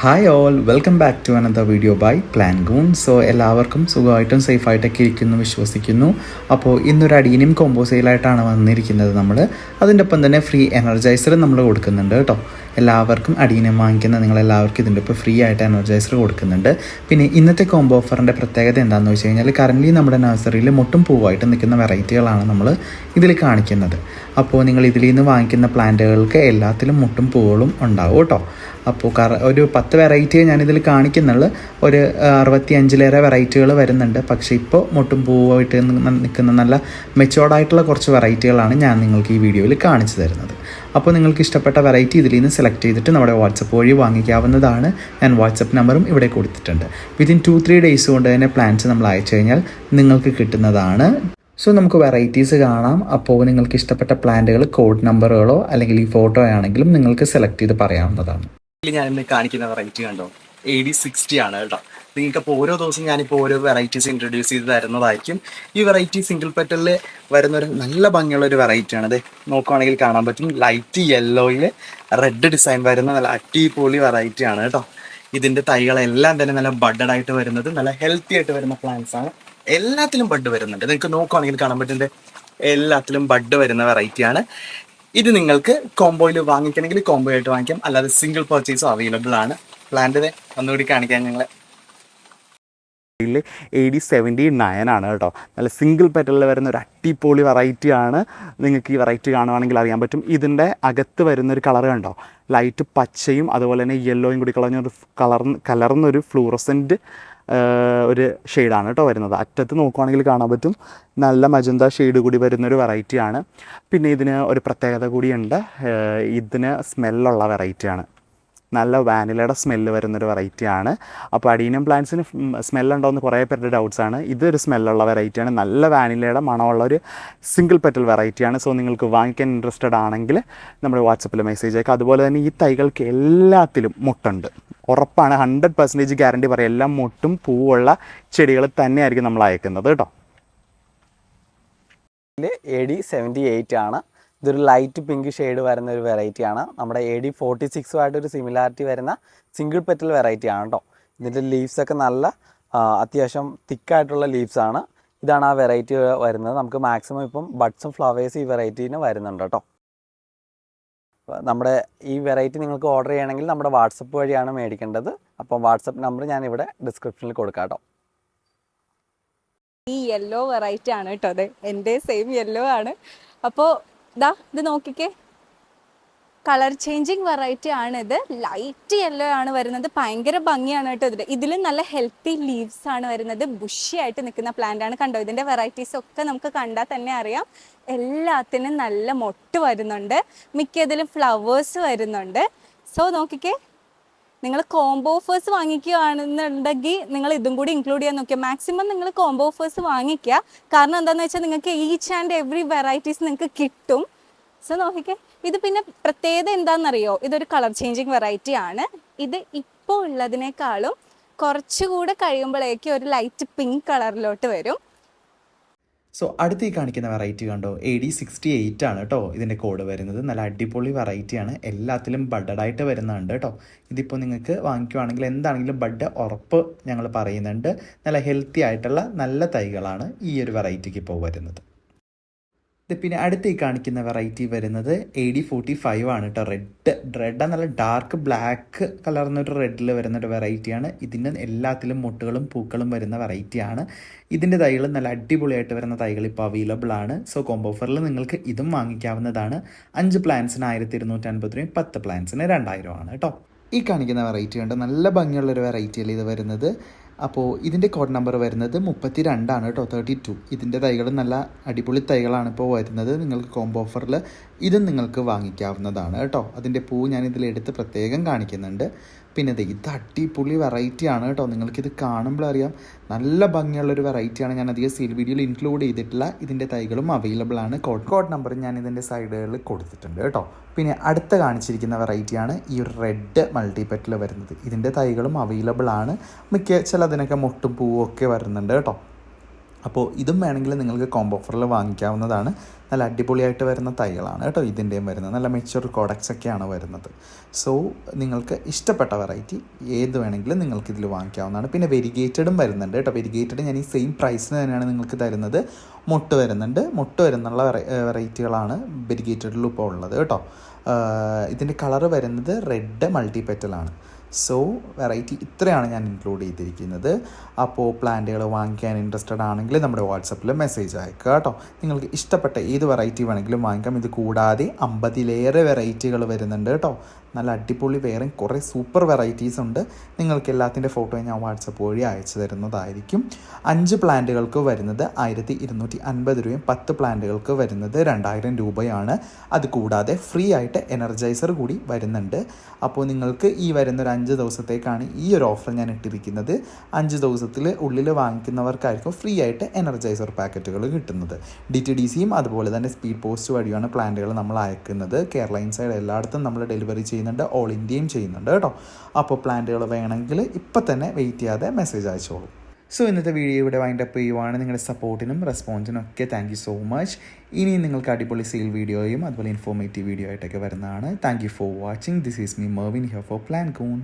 Hi all welcome back to another video by plan goon so എല്ലാവർക്കും സുഖമായിട്ടും സേഫായിട്ടൊക്കെ ഇരിക്കുന്നു വിശ്വസിക്കുന്നു. അപ്പോൾ ഇന്നൊരു അടീനിയം കോംബോ സെയിലായിട്ടാണ് വന്നിരിക്കുന്നത് നമ്മൾ അതിന്റെ ഒപ്പം തന്നെ ഫ്രീ എനർജൈസർ നമ്മൾ കൊടുക്കുന്നുണ്ട് കേട്ടോ. എല്ലാവർക്കും അടീനം വാങ്ങിക്കുന്ന നിങ്ങളെല്ലാവർക്കും ഇതിന്റെ ഒപ്പം ഫ്രീ ആയിട്ട് എനർജൈസർ കൊടുക്കുന്നുണ്ട്. പിന്നെ ഇന്നത്തെ കോംബോ ഓഫറിന്റെ പ്രത്യേകത എന്താണെന്ന് വെച്ച് കഴിഞ്ഞാൽ കറന്റ്ലി നമ്മുടെ നഴ്സറിയിൽ മുട്ടും പൂവായിട്ട് നിൽക്കുന്ന വെറൈറ്റികളാണ് നമ്മൾ ഇതിൽ കാണിക്കുന്നത്. അപ്പോൾ നിങ്ങൾ ഇതിൽ നിന്ന് വാങ്ങിക്കുന്ന പ്ലാന്റുകൾക്ക് എല്ലാത്തിലും മുട്ടും പൂവുകളും ഉണ്ടാവും കേട്ടോ. അപ്പോൾ കറ ഒരു പത്ത് വെറൈറ്റിയെ ഞാനിതിൽ കാണിക്കുന്നുള്ളൂ. ഒരു അറുപത്തി അഞ്ചിലേറെ വെറൈറ്റികൾ വരുന്നുണ്ട്. പക്ഷേ ഇപ്പോൾ മുട്ടും പൂവായിട്ട് നിൽക്കുന്ന നല്ല മെച്ചോർഡായിട്ടുള്ള കുറച്ച് വെറൈറ്റികളാണ് ഞാൻ നിങ്ങൾക്ക് ഈ വീഡിയോയിൽ കാണിച്ചു തരുന്നത്. അപ്പോൾ നിങ്ങൾക്ക് ഇഷ്ടപ്പെട്ട വെറൈറ്റി ഇതിൽ നിന്ന് സെലക്ട് ചെയ്തിട്ട് നമ്മുടെ വാട്സപ്പ് വഴി വാങ്ങിക്കാവുന്നതാണ്. ഞാൻ വാട്സപ്പ് നമ്പറും ഇവിടെ കൊടുത്തിട്ടുണ്ട്. വിതിൻ ടു ത്രീ ഡേയ്സ് കൊണ്ട് തന്നെ പ്ലാൻസ് നമ്മൾ അയച്ചു കഴിഞ്ഞാൽ നിങ്ങൾക്ക് കിട്ടുന്നതാണ്. സോ നമുക്ക് വെറൈറ്റീസ് കാണാം. അപ്പോൾ നിങ്ങൾക്ക് ഇഷ്ടപ്പെട്ട പ്ലാന്റുകൾ കോഡ് നമ്പറുകളോ അല്ലെങ്കിൽ ഈ ഫോട്ടോ ആണെങ്കിലും നിങ്ങൾക്ക് സെലക്ട് ചെയ്ത് പറയാവുന്നതാണ്. ഞാൻ ഇന്ന് കാണിക്കുന്ന വെറൈറ്റി കണ്ടോ? എ ഡി സിക്സ്റ്റി ആണ് കേട്ടോ നിങ്ങൾക്ക് അപ്പോൾ ഓരോ ദിവസം ഞാനിപ്പോൾ ഓരോ വെറൈറ്റീസ് ഇൻട്രൊഡ്യൂസ് ചെയ്ത് തരുന്നതായിരിക്കും. ഈ വെറൈറ്റി സിംഗിൾ പെറ്റലിൽ വരുന്ന ഒരു നല്ല ഭംഗിയുള്ള ഒരു വെറൈറ്റി ആണ്. അത് നോക്കുവാണെങ്കിൽ കാണാൻ പറ്റും. ലൈറ്റ് യെല്ലോയിൽ റെഡ് ഡിസൈൻ വരുന്ന നല്ല അടിപൊളി വെറൈറ്റി ആണ് കേട്ടോ ഇതിന്റെ തൈകളെല്ലാം തന്നെ നല്ല ബഡഡ് ആയിട്ട് വരുന്നത് നല്ല ഹെൽത്തി ആയിട്ട് വരുന്ന പ്ലാന്റ്സ് ആണ്. എല്ലാത്തിലും ബഡ് വരുന്നുണ്ട്. നിങ്ങൾക്ക് നോക്കുവാണെങ്കിൽ കാണാൻ പറ്റുന്നത് എല്ലാത്തിലും ബഡ് വരുന്ന വെറൈറ്റി ആണ്. ഇത് നിങ്ങൾക്ക് കോംബോയിൽ വാങ്ങിക്കണമെങ്കിൽ കോംബോ ആയിട്ട് വാങ്ങിക്കാം. അല്ലാതെ സിംഗിൾ പർച്ചേസും അവൈലബിൾ ആണ്. പ്ലാന്റിനെ ഒന്നുകൂടി കാണിക്കാൻ ഞങ്ങൾ എ ഡി സെവന്റി നയൻ ആണ് കേട്ടോ. നല്ല സിംഗിൾ പെറ്റലിൽ വരുന്ന ഒരു അട്ടിപ്പൊളി വെറൈറ്റി ആണ്. നിങ്ങൾക്ക് ഈ വെറൈറ്റി കാണുവാണെങ്കിൽ അറിയാൻ പറ്റും. ഇതിന്റെ അകത്ത് വരുന്ന ഒരു കളർ കണ്ടോ? ലൈറ്റ് പച്ചയും അതുപോലെ തന്നെ യെല്ലോയും കൂടി കളഞ്ഞൊരു കളർ കലർന്നൊരു ഫ്ലൂറസെന്റ് ഒരു ഷെയ്ഡാണ് കേട്ടോ വരുന്നത്. അറ്റത്ത് നോക്കുവാണെങ്കിൽ കാണാൻ പറ്റും. നല്ല മജന്ത ഷെയ്ഡ് കൂടി വരുന്നൊരു വെറൈറ്റിയാണ് പിന്നെ ഇതിന് ഒരു പ്രത്യേകത കൂടിയുണ്ട്. ഇതിന് സ്മെല്ലുള്ള വെറൈറ്റിയാണ് നല്ല വാനിലയുടെ സ്മെല്ല് വരുന്നൊരു വെറൈറ്റിയാണ് അപ്പോൾ അഡീനിയം പ്ലാന്റ്സിന് സ്മെല്ലുണ്ടോയെന്ന് കുറേ പേരുടെ ഡൗട്ട്സാണ് ഇതൊരു സ്മെല്ലുള്ള വെറൈറ്റിയാണ് നല്ല വാനിലയുടെ മണമുള്ള ഒരു സിംഗിൾ പെറ്റൽ വെറൈറ്റിയാണ് സോ നിങ്ങൾക്ക് വാങ്ങിക്കാൻ ഇൻട്രസ്റ്റഡ് ആണെങ്കിൽ നമ്മുടെ വാട്സപ്പിൽ മെസ്സേജ് അയക്കുക അതുപോലെ തന്നെ ഈ തൈകൾക്ക് എല്ലാത്തിലും മുട്ടുണ്ട്. ഉറപ്പാണ്. ഹൺഡ്രഡ് പെർസെന്റേജ് ഗ്യാരണ്ടി പറയാം. എല്ലാം മുട്ടും പൂവുള്ള ചെടികൾ തന്നെയായിരിക്കും നമ്മൾ അയക്കുന്നത് കേട്ടോ. എ ഡി സെവന്റി എയ്റ്റ് ആണ്. ഇതൊരു ലൈറ്റ് പിങ്ക് ഷെയ്ഡ് വരുന്ന ഒരു വെറൈറ്റി ആണ്. നമ്മുടെ എ ഡി ഫോർട്ടി സിക്സുമായിട്ട് ഒരു സിമിലാരിറ്റി വരുന്ന സിംഗിൾ പെറ്റൽ വെറൈറ്റി ആണ് കേട്ടോ ഇതിന്റെ ലീവ്സൊക്കെ നല്ല അത്യാവശ്യം തിക്കായിട്ടുള്ള ലീവ്സാണ് ഇതാണ് ആ വെറൈറ്റി വരുന്നത്. നമുക്ക് മാക്സിമം ഇപ്പം ബഡ്സും ഫ്ലവേഴ്സ് ഈ വെറൈറ്റീന് വരുന്നുണ്ട് കേട്ടോ നമ്മുടെ ഈ വെറൈറ്റി നിങ്ങൾക്ക് ഓർഡർ ചെയ്യണമെങ്കിൽ നമ്മുടെ വാട്സപ്പ് വഴിയാണ് മേടിക്കേണ്ടത്. അപ്പം വാട്സപ്പ് നമ്പർ ഞാൻ ഇവിടെ ഡിസ്ക്രിപ്ഷനിൽ കൊടുക്കാം കേട്ടോ ഈ യെല്ലോ വെറൈറ്റി ആണ് കേട്ടോ അത് എന്റെ സെയിം യെല്ലോ ആണ്. അപ്പോൾ ഇതാ ഇത് നോക്കിക്കേ. കളർ ചേഞ്ചിങ് വെറൈറ്റി ആണ് ഇത് ലൈറ്റ് യെല്ലോ ആണ് വരുന്നത്. ഭയങ്കര ഭംഗിയാണ് കേട്ടോ ഇതിൽ ഇതിലും നല്ല ഹെൽത്തി ലീവ്സ് ആണ് വരുന്നത്. ബുഷി ആയിട്ട് നിൽക്കുന്ന പ്ലാന്റ് ആണ് കണ്ടോ? ഇതിന്റെ വെറൈറ്റീസ് ഒക്കെ നമുക്ക് കണ്ടാൽ തന്നെ അറിയാം. എല്ലാത്തിനും നല്ല മൊട്ട് വരുന്നുണ്ട്. മിക്കതിലും ഫ്ലവേഴ്സ് വരുന്നുണ്ട്. സോ നോക്കിക്കേ. നിങ്ങൾ കോംബോ ഓഫേഴ്സ് വാങ്ങിക്കുകയാണെന്നുണ്ടെങ്കിൽ നിങ്ങൾ ഇതും കൂടി ഇൻക്ലൂഡ് ചെയ്യാൻ നോക്കിയാൽ മാക്സിമം നിങ്ങൾ കോംബോ ഓഫേഴ്സ് വാങ്ങിക്കുക. കാരണം എന്താണെന്ന് വെച്ചാൽ നിങ്ങൾക്ക് ഈച്ച് ആൻഡ് എവറി വെറൈറ്റീസ് നിങ്ങൾക്ക് കിട്ടും. സോ നോക്കിക്കേ. ഇത് പിന്നെ പ്രത്യേകത എന്താണെന്നറിയോ? ഇതൊരു കളർ ചേഞ്ചിങ് വെറൈറ്റി ആണ്. ഇത് ഇപ്പോൾ ഉള്ളതിനേക്കാളും കുറച്ചുകൂടെ കഴിയുമ്പോഴേക്കും ഒരു ലൈറ്റ് പിങ്ക് കളറിലോട്ട് വരും. സോ അടുത്ത് ഈ കാണിക്കുന്ന വെറൈറ്റി കണ്ടോ? എ ഡി സിക്സ്റ്റി എയ്റ്റ് ആണ് കേട്ടോ ഇതിന്റെ കോഡ് വരുന്നത്. നല്ല അടിപൊളി വെറൈറ്റിയാണ് എല്ലാത്തിലും ബഡഡായിട്ട് വരുന്നുണ്ട് കേട്ടോ ഇതിപ്പോൾ നിങ്ങൾക്ക് വാങ്ങിക്കുവാണെങ്കിൽ എന്താണെങ്കിലും ബഡ് ഉറപ്പ് ഞങ്ങൾ പറയുന്നുണ്ട്. നല്ല ഹെൽത്തി ആയിട്ടുള്ള നല്ല തൈകളാണ് ഈ ഒരു വെറൈറ്റിക്ക് ഇപ്പോൾ വരുന്നത്. പിന്നെ അടുത്ത് ഈ കാണിക്കുന്ന വെറൈറ്റി വരുന്നത് എ ഡി ഫോർട്ടി ഫൈവ് ആണ് കേട്ടോ റെഡ് റെഡ് നല്ല ഡാർക്ക് ബ്ലാക്ക് കലർന്നൊരു റെഡിൽ വരുന്ന ഒരു വെറൈറ്റിയാണ് ഇതിന്റെ എല്ലാത്തിലും മുട്ടുകളും പൂക്കളും വരുന്ന വെറൈറ്റിയാണ് ഇതിന്റെ തൈകൾ നല്ല അടിപൊളിയായിട്ട് വരുന്ന തൈകൾ ഇപ്പോൾ അവൈലബിൾ ആണ്. സോ കോംബോ ഓഫറിൽ നിങ്ങൾക്ക് ഇതും വാങ്ങിക്കാവുന്നതാണ്. അഞ്ച് പ്ലാൻസിന് ആയിരത്തി ഇരുന്നൂറ്റി അൻപത് രൂപയും പത്ത് പ്ലാൻസിന് രണ്ടായിരം ആണ് കേട്ടോ ഈ കാണിക്കുന്ന വെറൈറ്റി ഉണ്ട് നല്ല ഭംഗിയുള്ളൊരു വെറൈറ്റിയിൽ ഇത് വരുന്നത്. അപ്പോൾ ഇതിന്റെ കോഡ് നമ്പർ വരുന്നത് മുപ്പത്തി രണ്ടാണ് കേട്ടോ തേർട്ടി ടു ഇതിന്റെ തൈകൾ നല്ല അടിപൊളി തൈകളാണ് ഇപ്പോൾ വരുന്നത്. നിങ്ങൾക്ക് കോംബോ ഓഫറിൽ ഇതും നിങ്ങൾക്ക് വാങ്ങിക്കാവുന്നതാണ് കേട്ടോ. അതിന്റെ പൂ ഞാൻ ഇതിൽ എടുത്ത് പ്രത്യേകം കാണിക്കുന്നുണ്ട്. പിന്നെ ഇത് ഇത് അടിപൊളി വെറൈറ്റി ആണ് കേട്ടോ. നിങ്ങൾക്കിത് കാണുമ്പോൾ അറിയാം. നല്ല ഭംഗിയുള്ളൊരു വെറൈറ്റിയാണ് ഞാൻ അധികം സീൽ വീഡിയോയിൽ ഇൻക്ലൂഡ് ചെയ്തിട്ടുള്ള ഇതിന്റെ തൈകളും അവൈലബിൾ ആണ്. കോഡ് കോഡ് നമ്പർ ഞാൻ ഇതിന്റെ സൈഡുകളിൽ കൊടുത്തിട്ടുണ്ട് കേട്ടോ. പിന്നെ അടുത്ത കാണിച്ചിരിക്കുന്ന വെറൈറ്റിയാണ് ഈ റെഡ് മൾട്ടിപെറ്റിൽ വരുന്നത്. ഇതിന്റെ തൈകളും അവൈലബിൾ ആണ്. മിക്ക ചിലതിനൊക്കെ മുട്ടും പൂവും ഒക്കെ വരുന്നുണ്ട് കേട്ടോ. അപ്പോൾ ഇതും വേണമെങ്കിൽ നിങ്ങൾക്ക് കോംബോ ഓഫറിൽ വാങ്ങിക്കാവുന്നതാണ്. നല്ല അടിപൊളിയായിട്ട് വരുന്ന തൈകളാണ് കേട്ടോ ഇതിന്റെയും വരുന്നത്. നല്ല മെച്ചുവർ കോഡക്സ് ഒക്കെയാണ് വരുന്നത്. സോ നിങ്ങൾക്ക് ഇഷ്ടപ്പെട്ട വെറൈറ്റി ഏത് വേണമെങ്കിലും നിങ്ങൾക്ക് ഇതിൽ വാങ്ങിക്കാവുന്നതാണ്. പിന്നെ വെരിഗേറ്റഡും വരുന്നുണ്ട് കേട്ടോ. വെരിഗേറ്റഡ് ഞാൻ ഈ സെയിം പ്രൈസിന് തന്നെയാണ് നിങ്ങൾക്ക് തരുന്നത്. മുട്ട് വരുന്നുണ്ട്. മുട്ട് വരുന്നുള്ള വെറൈറ്റികളാണ് വെരിഗേറ്റഡിലും ഇപ്പോൾ ഉള്ളത് കേട്ടോ. ഇതിന്റെ കളറ് വരുന്നത് റെഡ് മൾട്ടി പെറ്റലാണ് സോ വെറൈറ്റി ഇത്രയാണ് ഞാൻ ഇൻക്ലൂഡ് ചെയ്തിരിക്കുന്നത്. അപ്പോൾ പ്ലാന്റുകൾ വാങ്ങിക്കാൻ ഇൻട്രസ്റ്റഡ് ആണെങ്കിൽ നമ്മുടെ വാട്സപ്പിൽ മെസ്സേജ് അയക്കുക കേട്ടോ. നിങ്ങൾക്ക് ഇഷ്ടപ്പെട്ട ഏത് വെറൈറ്റി വേണമെങ്കിലും വാങ്ങിക്കാം. ഇത് കൂടാതെ അമ്പതിലേറെ വെറൈറ്റികൾ വരുന്നുണ്ട് കേട്ടോ. നല്ല അടിപൊളി വേറെയും കുറേ സൂപ്പർ വെറൈറ്റീസ് ഉണ്ട്. നിങ്ങൾക്ക് എല്ലാത്തിന്റെ ഫോട്ടോ ഞാൻ വാട്സപ്പ് വഴി അയച്ചു തരുന്നതായിരിക്കും. അഞ്ച് പ്ലാന്റുകൾക്ക് വരുന്നത് ആയിരത്തി ഇരുന്നൂറ്റി അൻപത് രൂപയും പത്ത് പ്ലാന്റുകൾക്ക് വരുന്നത് രണ്ടായിരം രൂപയാണ്. അത് കൂടാതെ ഫ്രീ ആയിട്ട് എനർജൈസർ കൂടി വരുന്നുണ്ട്. അപ്പോൾ നിങ്ങൾക്ക് ഈ വരുന്ന ഒരു അഞ്ച് ദിവസത്തേക്കാണ് ഈ ഒരു ഓഫർ ഞാൻ ഇട്ടിരിക്കുന്നത്. അഞ്ച് ദിവസത്തിൽ ഉള്ളിൽ വാങ്ങിക്കുന്നവർക്കായിരിക്കും ഫ്രീ ആയിട്ട് എനർജൈസർ പാക്കറ്റുകൾ കിട്ടുന്നത്. ഡി ടി ഡി സിയും അതുപോലെ തന്നെ സ്പീഡ് പോസ്റ്റ് വഴിയാണ് പ്ലാന്റുകൾ നമ്മൾ അയക്കുന്നത്. കേരള ഇൻസൈഡ് എല്ലായിടത്തും നമ്മൾ ഡെലിവറി ചെയ്യുന്നുണ്ട് ഓൾ ഇന്ത്യയും ചെയ്യുന്നുണ്ട് കേട്ടോ. അപ്പോൾ പ്ലാന്റുകൾ വേണമെങ്കിൽ ഇപ്പം തന്നെ വെയിറ്റ് ചെയ്യാതെ മെസ്സേജ് അയച്ചോളൂ. സോ ഇന്നത്തെ വീഡിയോ ഇവിടെ വൈൻഡ് അപ്പ് ചെയ്യുവാണ്. നിങ്ങളുടെ സപ്പോർട്ടിനും റെസ്പോൺസിനും ഒക്കെ താങ്ക് യു സോ മച്ച് ഇനിയും നിങ്ങൾക്ക് അടിപൊളി സെയിൽ വീഡിയോയും അതുപോലെ ഇൻഫോർമേറ്റീവ് വീഡിയോ ആയിട്ടൊക്കെ വരുന്നതാണ്. Thank you for watching this is me Mervin here for plan കൂൺ